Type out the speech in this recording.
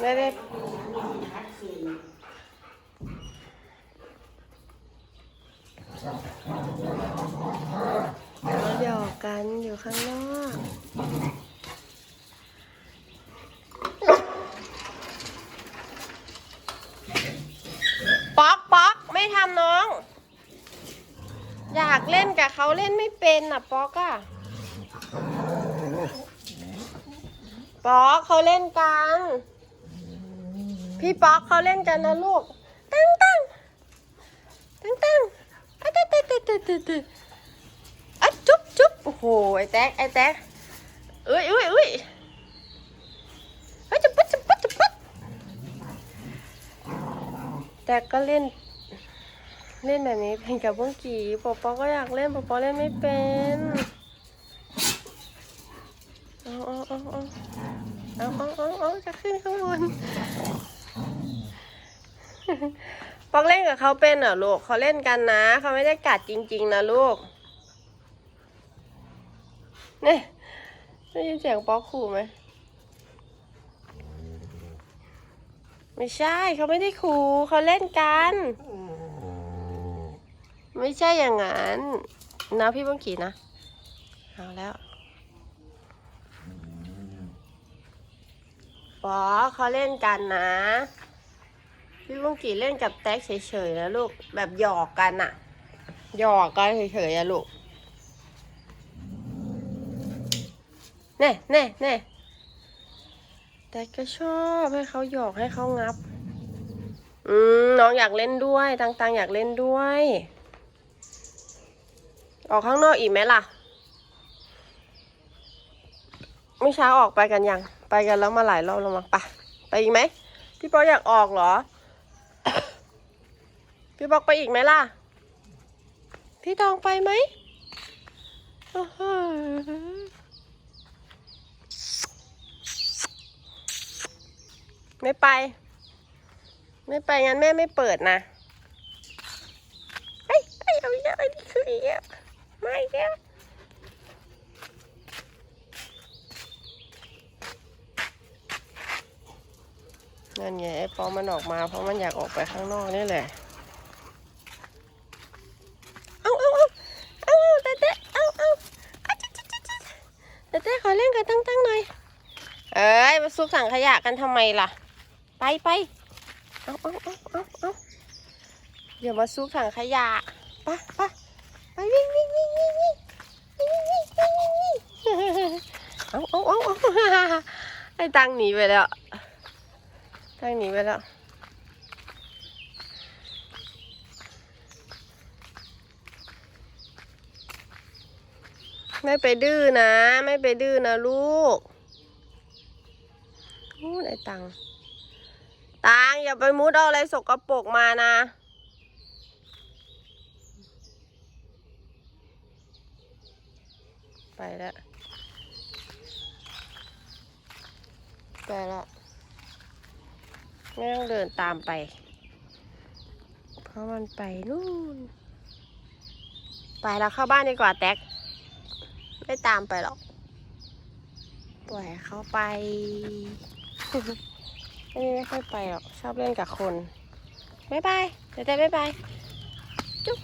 ไม่ได้เขาหยอกกันอยู่ข้างนอกป๊อกป๊อกไม่ทำน้อง อยากเล่นกับเขาเล่นไม่เป็นอะป๊อกอะป๊อกเขาเล่นกัน พี่ป๊อกเขาเล่นกันนะลูก ตั้งตั้งตั้งตั้งอะตึ๊ดตึ๊ดตึ๊ดตึ๊ดตึ๊ดตึ๊ดอะจุ๊บจุ๊บโอ้โห ไอ้แต๊กไอ้แต๊กเอ้ยเอ้ยเอ้ยเฮ้ยจะปุ๊ดจะปุ๊ดจะปุ๊ดแต๊กก็เล่น เล่นแบบนี้เป็นกับพวกกีป๊อปป๊อกก็อยากเล่นป๊อปป๊อกเล่นไม่เป็นเอาเอาเอาเอาเอาเอาเอาจะขึ้นข้างบน ปอกเล่นกับเขาเป็นเหรอลูกเขาเล่นกันนะเขาไม่ได้กัดจริง ๆ นะลูกเนี่ยได้ยินเสียงป๊อกขู่ไหมไม่ใช่เขาไม่ได้ขู่เขาเล่นกัน ไม่ใช่อย่างนั้นนะพี่บังกีนะเอาแล้วปอเขาเล่นกันนะ พี่บุ้งกี่เล่นกับแท็กเฉยๆนะลูก แบบหยอกกันอะหยอกกันเฉยๆอะลูกเน่เน่เน่แท็กก็ชอบให้เขาหยอกให้เขางับ อืมน้องอยากเล่นด้วยตังๆ อยากเล่นด้วย ออกข้างนอกอีกไหมล่ะเมื่อเช้าออกไปกันยัง ไปกันแล้วมาหลายรอบแล้วมั้งปะไปอีกไหมพี่ปออยากออกเหรอ พี่ป๊อกไปอีกไหมล่ะ พี่ตองไปไหมไม่ไป ไม่ไปงั้นแม่ไม่เปิดนะเฮ้ยเฮ้ยเอาอีกแล้วไอ้นี่คืออีกแล้วไม่อีกแล้วนั่นไงไอ้ปอมันออกมาเพราะมันอยากออกไปข้างนอกนี่แหละ เอาเอาเอาเอาเอาเต้เต้เอาเอาอะจ๊ะจ๊ะจ๊ะจ๊ะเต้เต้ขอเล่นกับตั้งตั้งหน่อย เอ้ยมาซุกถังขยะกันทำไมล่ะ ไปไปเอาเอาเอาเอาเอาอย่ามาซุกถังขยะไปไปไปวิ่งวิ่งวิ่งวิ่งวิ่งวิ่งวิ่งวิ่งวิ่งเอาเอาเอาเอาไอ้ตังหนีไปแล้วทางหนีไปแล้วไม่ไปดื้อนะ ไม่ไปดื้อนะลูก อู้ไอ้ตังตังอย่าไปมุดเอาอะไรสกปรกมานะ ไปแล้วไปแล้วไม่ต้องเดินตามไป เพราะมันไปนู่น ไปแล้วเข้าบ้านดีกว่าแท็ก ไม่ตามไปหรอก ปล่อยให้เขาไป ไม่ไม่ค่อยไปหรอก ชอบเล่นกับคน บ๊ายบาย เดี๋ยวจะบ๊ายบาย จุ๊บ